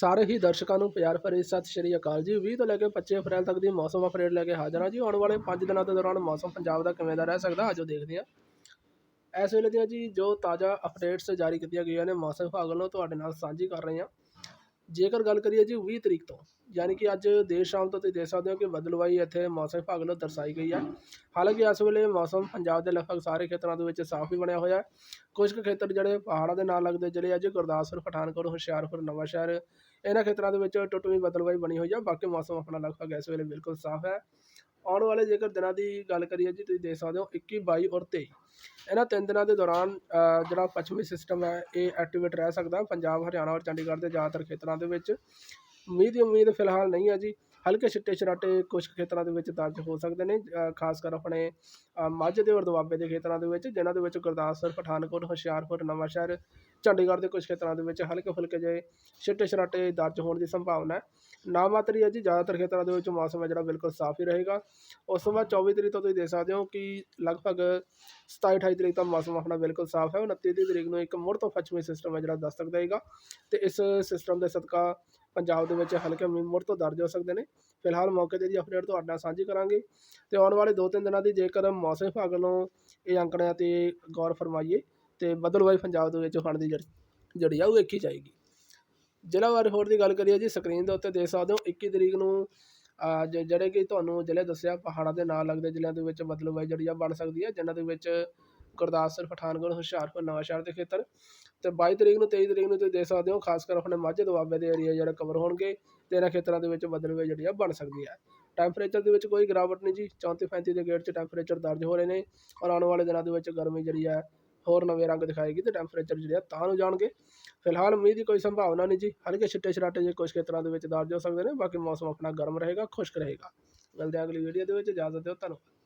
ਸਾਰੇ ਹੀ ਦਰਸ਼ਕਾਂ ਨੂੰ ਪਿਆਰ ਭਰੀ। ਸਤਿ ਸ਼੍ਰੀ ਅਕਾਲ ਜੀ। 20 ਤੋਂ ਲੈ ਕੇ 25 ਅਪ੍ਰੈਲ ਤੱਕ ਦੀ ਮੌਸਮ ਅਪਡੇਟ ਲੈ ਕੇ ਹਾਜ਼ਰ ਹਾਂ ਜੀ। ਆਉਣ ਵਾਲੇ 5 ਦਿਨਾਂ ਦੇ ਦੌਰਾਨ ਮੌਸਮ ਪੰਜਾਬ ਦਾ ਕਿਵੇਂ ਦਾ ਰਹਿ ਸਕਦਾ, ਆਜੋ ਦੇਖਦੇ ਹਾਂ। ਇਸ ਵੇਲੇ ਦੀਆਂ ਜੀ ਜੋ ਤਾਜ਼ਾ ਅਪਡੇਟਸ ਜਾਰੀ ਕੀਤੀਆਂ ਗਈਆਂ ਨੇ, ਮੌਸਮ ਵਿਭਾਗ ਵੱਲੋਂ ਤੁਹਾਡੇ ਨਾਲ ਸਾਂਝੀ ਕਰ ਰਹੇ ਹਾਂ। ਜੇਕਰ ਗੱਲ ਕਰੀਏ ਜੀ 20 ਤਰੀਕ ਤੋਂ, ਯਾਨੀ ਕਿ ਅੱਜ ਦੇਰ ਸ਼ਾਮ ਤੋਂ ਤੁਸੀਂ ਦੇਖ ਸਕਦੇ ਹੋ ਕਿ ਬਦਲਵਾਈ ਇੱਥੇ ਮੌਸਮ ਵਿਭਾਗ ਵੱਲੋਂ ਦਰਸਾਈ ਗਈ ਹੈ ਹਾਲਾਂਕਿ ਇਸ ਵੇਲੇ ਮੌਸਮ ਪੰਜਾਬ ਦੇ ਲਗਭਗ ਸਾਰੇ ਖੇਤਰਾਂ ਦੇ ਵਿੱਚ ਸਾਫ਼ ਹੀ ਬਣਿਆ ਹੋਇਆ ਹੈ। ਕੁਝ ਕੁ ਖੇਤਰ ਜਿਹੜੇ ਪਹਾੜਾਂ ਦੇ ਨਾਲ ਲੱਗਦੇ ਜਿਹੜੇ ਅੱਜ ਗੁਰਦਾਸਪੁਰ, ਪਠਾਨਕੋਟ, ਹੁਸ਼ਿਆਰਪੁਰ, ਨਵਾਂਸ਼ਹਿਰ, ਇਹਨਾਂ ਖੇਤਰਾਂ ਦੇ ਵਿੱਚ ਟੁੱਟਵੀਂ ਬਦਲਵਾਈ ਬਣੀ ਹੋਈ ਹੈ ਬਾਕੀ ਮੌਸਮ ਆਪਣਾ ਲਗਭਗ ਇਸ ਵੇਲੇ ਬਿਲਕੁਲ ਸਾਫ਼ ਹੈ। ਆਉਣ ਵਾਲੇ ਜੇਕਰ ਦਿਨਾਂ ਦੀ ਗੱਲ ਕਰੀਏ ਜੀ, ਤੁਸੀਂ ਦੇਖ ਸਕਦੇ ਹੋ 21 22 ਔਰ 23 ਇਹਨਾਂ ਤਿੰਨ ਦਿਨਾਂ ਦੇ ਦੌਰਾਨ ਜਿਹੜਾ ਪੱਛਮੀ ਸਿਸਟਮ ਹੈ, ਇਹ ਐਕਟੀਵੇਟ ਰਹਿ ਸਕਦਾ। ਪੰਜਾਬ, ਹਰਿਆਣਾ ਔਰ ਚੰਡੀਗੜ੍ਹ ਦੇ ਜ਼ਿਆਦਾਤਰ ਖੇਤਰਾਂ ਦੇ ਵਿੱਚ। ਮੀਂਹ ਦੀ ਉਮੀਦ ਫਿਲਹਾਲ ਨਹੀਂ ਹੈ ਜੀ। ਹਲਕੇ ਛਿੱਟੇ ਛਰਾਟੇ ਕੁਝ ਖੇਤਰਾਂ ਦੇ ਵਿੱਚ ਦਰਜ ਹੋ ਸਕਦੇ ਨੇ ਖਾਸ ਕਰ ਆਪਣੇ ਮਾਝੇ ਦੇ ਔਰ ਦੁਆਬੇ ਦੇ ਖੇਤਰਾਂ ਦੇ ਵਿੱਚ, ਜਿਨ੍ਹਾਂ ਦੇ ਵਿੱਚ ਗੁਰਦਾਸਪੁਰ, ਪਠਾਨਕੋਟ, ਹੁਸ਼ਿਆਰਪੁਰ, ਨਵਾਂਸ਼ਹਿਰ, ਚੰਡੀਗੜ੍ਹ ਦੇ ਕੁਝ ਖੇਤਰਾਂ ਦੇ ਵਿੱਚ ਹਲਕੇ ਫੁਲਕੇ ਜਿਹੇ ਛਿੱਟੇ ਛਰਾਟੇ ਦਰਜ ਹੋਣ ਦੀ ਸੰਭਾਵਨਾ ਹੈ। ਨਾ ਮਾਤਰ ਹੀ ਹੈ ਜੀ, ਜ਼ਿਆਦਾਤਰ ਖੇਤਰਾਂ ਦੇ ਵਿੱਚ ਮੌਸਮ ਹੈ ਜਿਹੜਾ ਬਿਲਕੁਲ ਸਾਫ਼ ਹੀ ਰਹੇਗਾ। ਉਸ ਤੋਂ ਬਾਅਦ 24 ਤਰੀਕ ਤੋਂ ਤੁਸੀਂ ਦੇਖ ਸਕਦੇ ਹੋ ਕਿ ਲਗਭਗ 27 28 ਤਰੀਕ ਤੱਕ ਮੌਸਮ ਆਪਣਾ ਬਿਲਕੁਲ ਸਾਫ਼ ਹੈ। 29 ਤੀਹ ਤਰੀਕ ਨੂੰ ਇੱਕ ਮੁੜ ਤੋਂ ਪੱਛਮੀ ਸਿਸਟਮ ਹੈ ਜਿਹੜਾ ਦਸਤਕ ਦੇਗਾ ਤੇ ਇਸ ਸਿਸਟਮ ਦੇ ਸਦਕਾ ਪੰਜਾਬ ਦੇ ਵਿੱਚ ਹਲਕੇ ਮੁੜ ਤੋਂ ਦਰਜ ਹੋ ਸਕਦੇ ਨੇ। ਫਿਲਹਾਲ ਮੌਕੇ ਤੇ ਦੀ ਅਪਡੇਟ ਤੁਹਾਡੇ ਨਾਲ ਸਾਂਝੀ ਕਰਾਂਗੇ। ਤੇ ਆਉਣ ਵਾਲੇ 2-3 ਦਿਨਾਂ ਦੀ ਜੇਕਰ ਮੌਸਮ ਵਿਭਾਗ ਵੱਲੋਂ ਇਹ ਅੰਕੜਿਆਂ ਤੇ ਗੌਰ ਫਰਮਾਈਏ, ਤੇ ਬਦਲਵਾਈ ਪੰਜਾਬ ਦੇ ਵਿੱਚ ਹੋਣ ਦੀ ਜਿਹੜੀ ਆ, ਉਹ ਵੇਖੀ ਜਾਏਗੀ। ਜ਼ਿਲ੍ਹਾ ਵਾਰ ਹੋਰ ਦੀ ਗੱਲ ਕਰੀਏ ਜੀ, ਸਕਰੀਨ ਦੇ ਉੱਤੇ ਦੇਖ ਸਕਦੇ ਹੋ 21 ਤਰੀਕ ਨੂੰ, ਅਹ ਜਿਹੜੇ ਕਿ ਤੁਹਾਨੂੰ ਜ਼ਿਲ੍ਹੇ ਦੱਸਿਆ, ਪਹਾੜਾਂ ਦੇ ਨਾਲ ਲੱਗਦੇ ਜ਼ਿਲ੍ਹਿਆਂ ਦੇ ਵਿੱਚ ਬਦਲਵਾਈ ਜਿਹੜੀ ਆ ਬਣ ਸਕਦੀ ਹੈ ਜਿਨ੍ਹਾਂ ਦੇ ਵਿੱਚ ਗੁਰਦਾਸਪੁਰ ਪਠਾਨਕੋਟ, ਹੁਸ਼ਿਆਰਪੁਰ, ਨਵਾਂਸ਼ਹਿਰ ਦੇ ਖੇਤਰ ਤੇ 22 ਤਰੀਕ ਨੂੰ 23 ਤਰੀਕ ਨੂੰ ਤੁਸੀਂ ਦੇਖ ਸਕਦੇ ਹੋ, ਖਾਸ ਕਰ ਆਪਣੇ ਮਾਝੇ ਦੁਆਬੇ ਦੇ ਏਰੀਆ ਜਿਹੜੇ ਕਵਰ ਹੋਣਗੇ, ਤੇ ਇਹਨਾਂ ਖੇਤਰਾਂ ਦੇ ਵਿੱਚ ਬਦਲਵਾਈ ਜਿਹੜੀ ਆ ਬਣ ਸਕਦੀ ਹੈ ਟੈਂਪਰੇਚਰ ਦੇ ਵਿੱਚ ਕੋਈ ਗਿਰਾਵਟ ਨਹੀਂ ਜੀ 34 35 ਦੇ ਗੇੜ 'ਚ ਟੈਂਪਰੇਚਰ ਦਰਜ ਹੋ ਰਹੇ ਨੇ ਔਰ ਆਉਣ ਵਾਲੇ ਦਿਨਾਂ ਦੇ ਵਿੱਚ ਗਰਮੀ ਜਿਹੜੀ ਹੈ ਹੋਰ ਨਵੇਂ ਰੰਗ ਦਿਖਾਏਗੀ ਤੇ ਟੈਂਪਰੇਚਰ ਜਿਹੜੇ ਆ ਤਾਂ ਨੂੰ ਜਾਣਗੇ। ਫਿਲਹਾਲ ਮੀਂਹ ਦੀ ਕੋਈ ਸੰਭਾਵਨਾ ਨਹੀਂ ਜੀ, ਹਲਕੇ ਛਿੱਟੇ ਛਰਾਟੇ ਜੇ ਕੁਝ ਖੇਤਰਾਂ ਦੇ ਵਿੱਚ ਦਰਜ ਹੋ ਸਕਦੇ ਨੇ, ਬਾਕੀ ਮੌਸਮ ਆਪਣਾ ਗਰਮ ਰਹੇਗਾ, ਖੁਸ਼ਕ ਰਹੇਗਾ। ਮਿਲਦੇ ਹਾਂ ਅਗਲੀ ਵੀਡੀਓ ਦੇ ਵਿੱਚ, ਇਜਾਜ਼ਤ ਦਿਓ, ਧੰਨਵਾਦ।